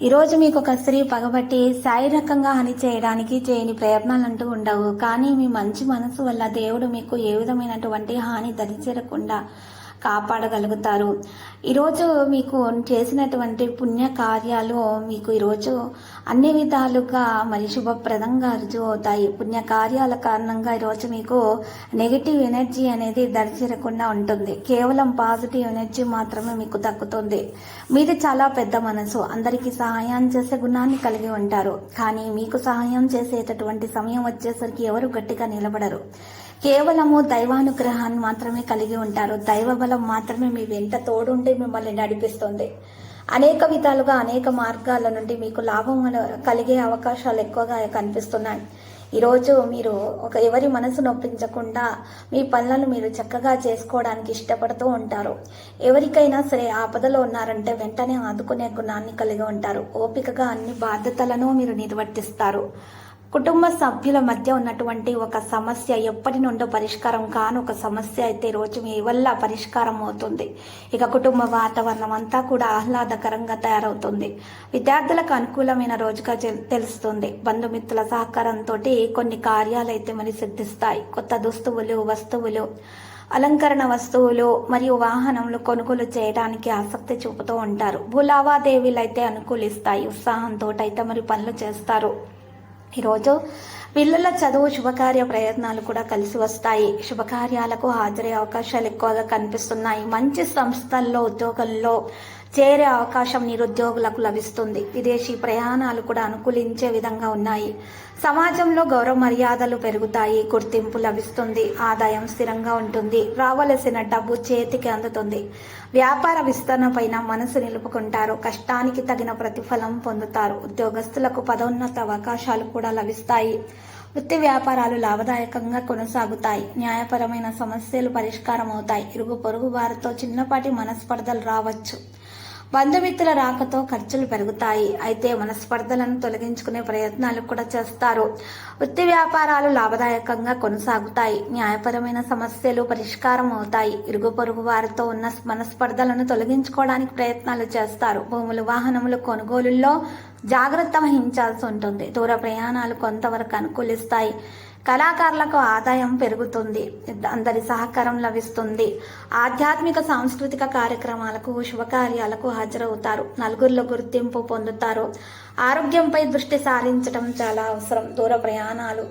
ఈరోజు మీకు ఒక స్త్రీ పగబట్టి శారీరకంగా హాని చేయడానికి చేయని ప్రయత్నాలు అంటూ ఉండవు. కానీ మీ మంచి మనసు వల్ల దేవుడు మీకు ఏ విధమైనటువంటి హాని దరిచేరకుండా కాపాడగలుగుతారు. ఈరోజు మీకు చేసినటువంటి పుణ్య కార్యాలు మీకు ఈరోజు అన్ని విధాలుగా మరి శుభప్రదంగా రుజువు అవుతాయి పుణ్య కార్యాల కారణంగా ఈరోజు మీకు నెగిటివ్ ఎనర్జీ అనేది దరిచేరకుండా ఉంటుంది. కేవలం పాజిటివ్ ఎనర్జీ మాత్రమే మీకు దక్కుతుంది. మీది చాలా పెద్ద మనసు. అందరికీ సహాయం చేసే గుణాన్ని కలిగి ఉంటారు. కానీ మీకు సహాయం చేసేటటువంటి సమయం వచ్చేసరికి ఎవరు గట్టిగా నిలబడరు. కేవలము దైవానుగ్రహాన్ని మాత్రమే కలిగి ఉంటారు. దైవ బలం మాత్రమే మీ వెంట తోడుండి మిమ్మల్ని నడిపిస్తుంది. అనేక విధాలుగా అనేక మార్గాల నుండి మీకు లాభం కలిగే అవకాశాలు ఎక్కువగా కనిపిస్తున్నాయి. ఈరోజు మీరు ఒక ఎవరి మనసు నొప్పించకుండా మీ పనులను మీరు చక్కగా చేసుకోవడానికి ఇష్టపడుతూ ఉంటారు. ఎవరికైనా సరే ఆపదలో ఉన్నారంటే వెంటనే ఆదుకునే గుణాన్ని కలిగి ఉంటారు. ఓపికగా అన్ని బాధ్యతలను మీరు నిర్వర్తిస్తారు. కుటుంబ సభ్యుల మధ్య ఉన్నటువంటి ఒక సమస్య ఎప్పటి నుండో పరిష్కారం కాను ఒక సమస్య అయితే రోజు మీ వల్ల పరిష్కారం అవుతుంది. ఇక కుటుంబ వాతావరణం అంతా కూడా ఆహ్లాదకరంగా తయారవుతుంది. విద్యార్థులకు అనుకూలమైన రోజుగా తెలుస్తుంది. బంధుమిత్రుల సహకారంతో కొన్ని కార్యాలు అయితే మరి సిద్ధిస్తాయి. కొత్త దుస్తువులు వస్తువులు అలంకరణ వస్తువులు మరియు వాహనములు కొనుగోలు చేయడానికి ఆసక్తి చూపుతూ ఉంటారు. భూలావాదేవీలు అయితే అనుకూలిస్తాయి. ఉత్సాహంతో అయితే మరి పనులు చేస్తారు. ఈరోజు పిల్లల చదువు శుభకార్య ప్రయత్నాలు కూడా కలిసి వస్తాయి. శుభకార్యాలకు హాజరయ్యే అవకాశాలు ఎక్కువగా కనిపిస్తున్నాయి. మంచి సంస్థల్లో ఉద్యోగంలో చేరే అవకాశం నిరుద్యోగులకు లభిస్తుంది. విదేశీ ప్రయాణాలు కూడా అనుకూలించే విధంగా ఉన్నాయి. సమాజంలో గౌరవ మర్యాదలు పెరుగుతాయి. గుర్తింపు లభిస్తుంది. ఆదాయం స్థిరంగా ఉంటుంది. రావలసిన డబ్బు చేతికి అందుతుంది. వ్యాపార విస్తరణ పైన మనసు నిలుపుకుంటారు. కష్టానికి తగిన ప్రతిఫలం పొందుతారు. ఉద్యోగస్తులకు పదోన్నత అవకాశాలు కూడా లభిస్తాయి. వృత్తి వ్యాపారాలు లాభదాయకంగా కొనసాగుతాయి. న్యాయపరమైన సమస్యలు పరిష్కారం అవుతాయి ఇరుగు పొరుగు వారితో చిన్నపాటి మనస్పర్ధలు రావచ్చు. బంధుమిత్రుల రాకతో ఖర్చులు పెరుగుతాయి. అయితే మనస్పర్ధలను తొలగించుకునే ప్రయత్నాలు కూడా చేస్తారు. వృత్తి వ్యాపారాలు లాభదాయకంగా కొనసాగుతాయి. న్యాయపరమైన సమస్యలు పరిష్కారం అవుతాయి. ఇరుగు పొరుగు వారితో ఉన్న మనస్పర్ధలను తొలగించుకోవడానికి ప్రయత్నాలు చేస్తారు. భూములు వాహనములు కొనుగోలుల్లో జాగ్రత్త వహించాల్సి ఉంటుంది. దూర ప్రయాణాలు కొంతవరకు అనుకూలిస్తాయి. కళాకారులకు ఆదాయం పెరుగుతుంది అందరి సహకారం లభిస్తుంది. ఆధ్యాత్మిక సాంస్కృతిక కార్యక్రమాలకు శుభకార్యాలకు హాజరవుతారు. నలుగురిలో గుర్తింపు పొందుతారు. ఆరోగ్యంపై దృష్టి సారించడం చాలా అవసరం. దూర ప్రయాణాలు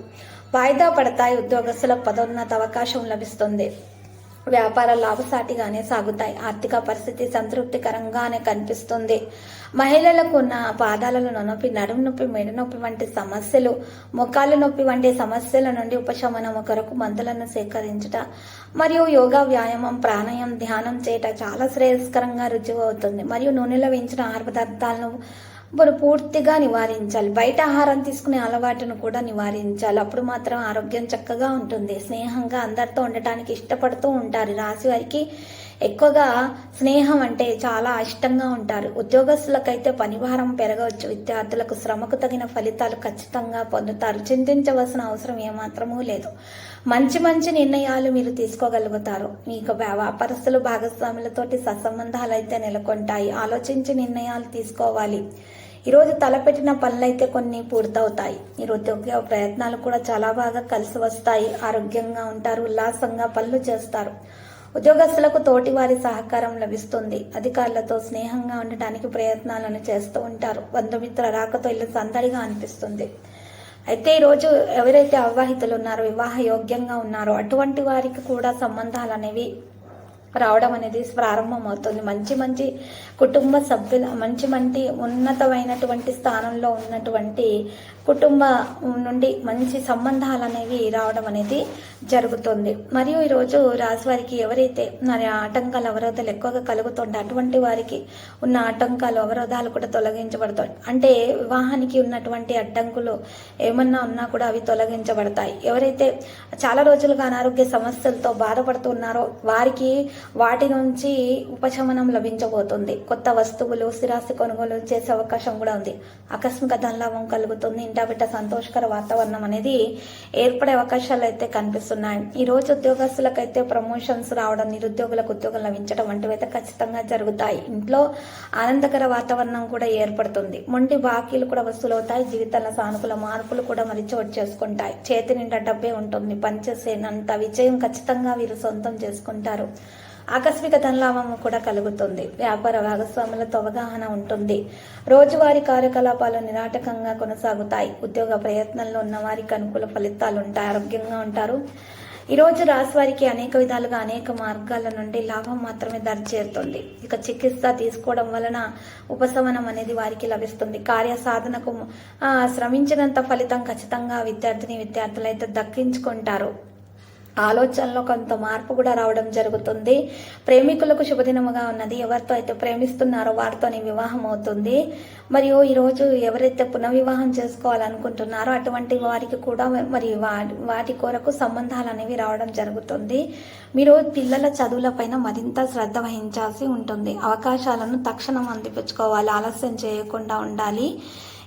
వాయిదా పడతాయి. ఉద్యోగస్తులకు పదోన్నత అవకాశం లభిస్తుంది. వ్యాపార లాభసాటిగానే సాగుతాయి. ఆర్థిక పరిస్థితి సంతృప్తికరంగానే కనిపిస్తుంది. మహిళలకు ఉన్న పాదాలలో నొప్పి నడుము నొప్పి మెడ నొప్పి వంటి సమస్యలు ముఖాలు నొప్పి వంటి సమస్యల నుండి ఉపశమనం కొరకు మందులను సేకరించుట మరియు యోగా వ్యాయామం ప్రాణాయం ధ్యానం చేయట చాలా శ్రేయస్కరంగా రుజువు అవుతుంది. మరియు నూనెలో వేయించిన ఆహార పదార్థాలను మనం పూర్తిగా నివారించాలి. బయట ఆహారం తీసుకునే అలవాటును కూడా నివారించాలి. అప్పుడు మాత్రం ఆరోగ్యం చక్కగా ఉంటుంది. స్నేహంగా అందరితో ఉండటానికి ఇష్టపడుతూ ఉంటారు. రాశి వారికి ఎక్కువగా స్నేహం అంటే చాలా ఇష్టంగా ఉంటారు. ఉద్యోగస్తులకైతే పనిభారం పెరగవచ్చు. విద్యార్థులకు శ్రమకు తగిన ఫలితాలు ఖచ్చితంగా పొందుతారు. చింతించవలసిన అవసరం ఏమాత్రమూ లేదు. మంచి మంచి నిర్ణయాలు మీరు తీసుకోగలుగుతారు. మీకు వ్యాపారస్తులు భాగస్వాములతోటి సత్సంబంధాలు అయితే నెలకొంటాయి. ఆలోచించి నిర్ణయాలు తీసుకోవాలి. ఈరోజు తలపెట్టిన పనులైతే కొన్ని పూర్తవుతాయి. ఈ ఉద్యోగ ప్రయత్నాలు కూడా చాలా బాగా కలిసి వస్తాయి. ఆరోగ్యంగా ఉంటారు ఉల్లాసంగా పనులు చేస్తారు. ఉద్యోగస్తులకు తోటి వారి సహకారం లభిస్తుంది. అధికారులతో స్నేహంగా ఉండటానికి ప్రయత్నాలను చేస్తూ ఉంటారు. బంధుమిత్ర రాకతో ఇల్లు సందడిగా అనిపిస్తుంది. అయితే ఈరోజు ఎవరైతే అవివాహితులు ఉన్నారో వివాహ యోగ్యంగా ఉన్నారో అటువంటి వారికి కూడా సంబంధాలు అనేవి రావడం అనేది ప్రారంభమవుతుంది. మంచి మంచి కుటుంబ సభ్యుల మంచి మంచి ఉన్నతమైనటువంటి స్థానంలో ఉన్నటువంటి కుటుంబ నుండి మంచి సంబంధాలు అనేవి రావడం అనేది జరుగుతుంది. మరియు ఈరోజు రాజువారికి ఎవరైతే మరి ఆటంకాలు అవరోధాలు ఎక్కువగా కలుగుతుంటే అటువంటి వారికి ఉన్న ఆటంకాలు అవరోధాలు కూడా తొలగించబడతాయి. అంటే వివాహానికి ఉన్నటువంటి అడ్డంకులు ఏమన్నా ఉన్నా కూడా అవి తొలగించబడతాయి. ఎవరైతే చాలా రోజులుగా అనారోగ్య సమస్యలతో బాధపడుతున్నారో వారికి వాటి నుంచి ఉపశమనం లభించబోతుంది. కొత్త వస్తువులు స్థిరాస్తి కొనుగోలు చేసే అవకాశం కూడా ఉంది. ఆకస్మిక ధనలాభం కలుగుతుంది. బిడ్డ సంతోషకర వాతావరణం అనేది ఏర్పడే అవకాశాలు అయితే కనిపిస్తున్నాయి. ఈ రోజు ఉద్యోగస్తులకైతే ప్రమోషన్స్ రావడం నిరుద్యోగులకు ఉద్యోగం లభించడం వంటివి అయితే ఖచ్చితంగా జరుగుతాయి. ఇంట్లో ఆనందకర వాతావరణం కూడా ఏర్పడుతుంది. మొండి బాకీలు కూడా వసూలవుతాయి. జీవితాల సానుకూల మార్పులు కూడా మరి చోటు చేసుకుంటాయి. చేతి నిండా డబ్బే ఉంటుంది. పనిచేసేనంత విజయం ఖచ్చితంగా వీరు సొంతం చేసుకుంటారు. ఆకస్మిక ధనలాభం కూడా కలుగుతుంది. వ్యాపార భాగస్వాములతో అవగాహన ఉంటుంది. రోజువారీ కార్యకలాపాలు నిరాటకంగా కొనసాగుతాయి. ఉద్యోగ ప్రయత్నంలో ఉన్న వారికి అనుకూల ఫలితాలు ఉంటాయి. ఆరోగ్యంగా ఉంటారు. ఈ రోజు రాశి వారికి అనేక విధాలుగా అనేక మార్గాల నుండి లాభం మాత్రమే దరిచేరుతుంది ఇక చికిత్స తీసుకోవడం వలన ఉపశమనం అనేది వారికి లభిస్తుంది. కార్య సాధనకు శ్రమించినంత ఫలితం ఖచ్చితంగా విద్యార్థిని విద్యార్థులు అయితే దక్కించుకుంటారు. ఆలోచనలో కొంత మార్పు కూడా రావడం జరుగుతుంది. ప్రేమికులకు శుభదినముగా ఉన్నది. ఎవరితో అయితే ప్రేమిస్తున్నారో వారితోనే వివాహం అవుతుంది. మరియు ఈరోజు ఎవరైతే పునర్వివాహం చేసుకోవాలనుకుంటున్నారో అటువంటి వారికి కూడా మరి వా- వాటి కొరకు సంబంధాలు అనేవి రావడం జరుగుతుంది. మీరు పిల్లల చదువులపైన మరింత శ్రద్ధ వహించాల్సి ఉంటుంది. అవకాశాలను తక్షణం అందిపుచ్చుకోవాలి. ఆలస్యం చేయకుండా ఉండాలి.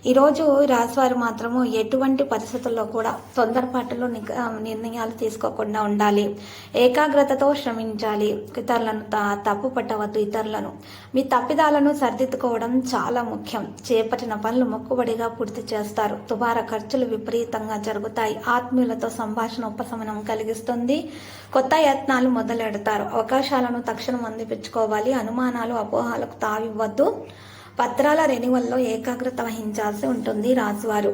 ఈరోజు రాశివారు మాత్రము ఎటువంటి పరిస్థితుల్లో కూడా తొందరపాటులో నిగ- నిర్ణయాలు తీసుకోకుండా ఉండాలి. ఏకాగ్రతతో శ్రమించాలి. ఇతరులను త- తప్పు పట్టవద్దు ఇతరులను. మీ తప్పిదాలను సరిదిద్దుకోవడం చాలా ముఖ్యం. చేపట్టిన పనులు మొక్కుబడిగా పూర్తి చేస్తారు. దుబారా ఖర్చులు విపరీతంగా జరుగుతాయి. ఆత్మీయులతో సంభాషణ ఉపశమనం కలిగిస్తుంది. కొత్త యత్నాలు మొదలెడతారు. అవకాశాలను తక్షణం అందిపించుకోవాలి అనుమానాలు అపోహాలకు తావివ్వద్దు. పత్రాల రెన్యువల్లో ఏకాగ్రత వహించాల్సి ఉంటుంది రాజువారు.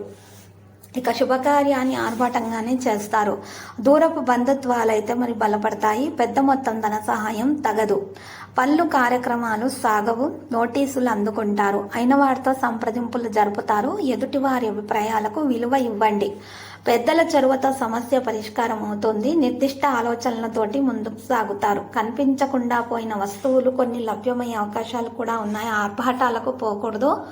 ఇక శుభకార్యాన్ని ఆర్భాటంగానే చేస్తారు. దూరపు బంధుత్వాలు అయితే మరి బలపడతాయి. పెద్ద మొత్తం ధన సహాయం తగదు. పళ్ళు కార్యక్రమాలు సాగవు. నోటీసులు అందుకుంటారు. అయిన వారితో సంప్రదింపులు జరుపుతారు. ఎదుటి వారి అభిప్రాయాలకు విలువ ఇవ్వండి. పెద్దల చొరవతో సమస్య పరిష్కారం అవుతుంది. నిర్దిష్ట ఆలోచనలతోటి ముందుకు సాగుతారు. కనిపించకుండా పోయిన వస్తువులు కొన్ని లభ్యమయ్యే అవకాశాలు కూడా ఉన్నాయి. ఆర్భాటాలకు పోకూడదు.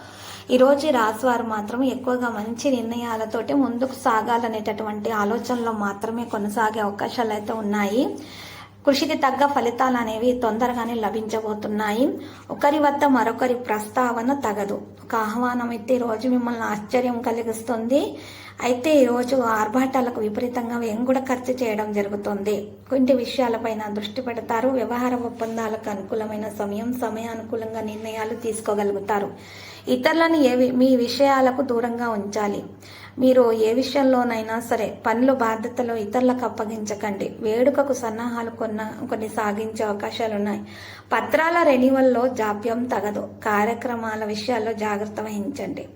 ఈ రోజు ఈ మాత్రం ఎక్కువగా మంచి నిర్ణయాలతోటి ముందుకు సాగాలనేటటువంటి ఆలోచనలో మాత్రమే కొనసాగే అవకాశాలు అయితే ఉన్నాయి. కృషికి తగ్గ ఫలితాలు అనేవి తొందరగానే లభించబోతున్నాయి. ఒకరి వద్ద మరొకరి ప్రస్తావన తగదు. ఒక ఆహ్వానం అయితే రోజు మిమ్మల్ని ఆశ్చర్యం కలిగిస్తుంది. అయితే ఈ రోజు ఆర్భాటాలకు విపరీతంగా వ్యయం కూడా ఖర్చు చేయడం జరుగుతుంది. కొన్ని విషయాలపైన దృష్టి పెడతారు? వ్యవహార ఒప్పందాలకు అనుకూలమైన సమయం సమయానుకూలంగా నిర్ణయాలు తీసుకోగలుగుతారు. ఇతరులను ఏ మీ విషయాలకు దూరంగా ఉంచాలి. మీరు ఏ విషయంలోనైనా సరే పనులు బాధ్యతలు ఇతరులకు అప్పగించకండి. వేడుకకు సన్నాహాలు కొన్న కొన్ని సాగించే అవకాశాలు ఉన్నాయి పత్రాల రెన్యువల్లో జాప్యం తగదు. కార్యక్రమాల విషయాల్లో జాగ్రత్త వహించండి.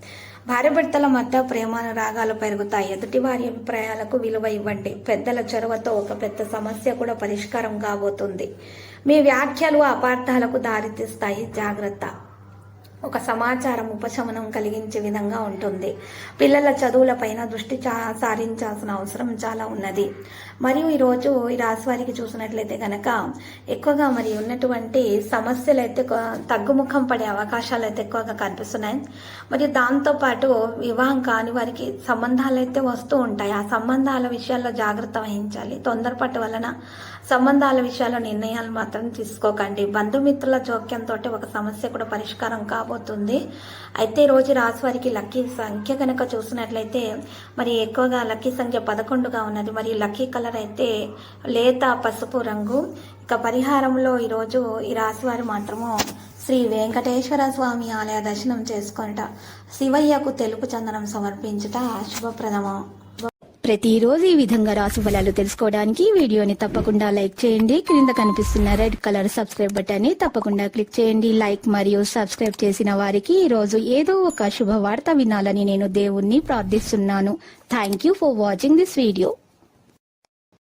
భార్యభర్తల మధ్య ప్రేమానురాగాలు పెరుగుతాయి. ఎదుటి వారి అభిప్రాయాలకు విలువ ఇవ్వండి. పెద్దల చొరవతో ఒక పెద్ద సమస్య కూడా పరిష్కారం కాబోతుంది. మీ వ్యాఖ్యలు అపార్థాలకు దారితీస్తాయి. జాగ్రత్త. ఒక సమాచారం ఉపశమనం కలిగించే విధంగా ఉంటుంది. పిల్లల చదువులపైన దృష్టి సారించాల్సిన అవసరం చాలా ఉన్నది. మరియు ఈరోజు ఈ రాశి వారికి చూసినట్లయితే కనుక ఎక్కువగా మరి ఉన్నటువంటి సమస్యలు అయితే తగ్గుముఖం పడే అవకాశాలు అయితే ఎక్కువగా కనిపిస్తున్నాయి. మరియు దాంతోపాటు వివాహం కాని వారికి సంబంధాలు అయితే వస్తూ ఉంటాయి. ఆ సంబంధాల విషయాల్లో జాగ్రత్త వహించాలి. తొందరపాటు వలన సంబంధాల విషయాల్లో నిర్ణయాలు మాత్రం తీసుకోకండి. బంధుమిత్రుల జోక్యంతో ఒక సమస్య కూడా పరిష్కారం కాబోతుంది. అయితే ఈ రోజు రాశి వారికి లక్కీ సంఖ్య కనుక చూసినట్లయితే మరి ఎక్కువగా లక్కీ సంఖ్య పదకొండుగా ఉన్నది. మరియు లక్కీ కలర్ అయితే లేత పసుపు రంగు. ఇక పరిహారంలో ఈరోజు ఈ రాశి వారు మాత్రము శ్రీ వెంకటేశ్వర స్వామి ఆలయ దర్శనం చేసుకుంట శివయ్యకు తెలుపు చందనం సమర్పించుట శుభప్రదము. ప్రతిరోజు ఈ విధంగా రాశి ఫలాలు తెలుసుకోవడానికి వీడియోని తప్పకుండా లైక్ చేయండి. క్రింద కనిపిస్తున్న రెడ్ కలర్ సబ్స్క్రైబ్ బటన్ని తప్పకుండా క్లిక్ చేయండి. లైక్ మరియు సబ్స్క్రైబ్ చేసిన వారికి ఈ రోజు ఏదో ఒక శుభవార్త వినాలని నేను దేవుణ్ణి ప్రార్థిస్తున్నాను. Thank you for watching this video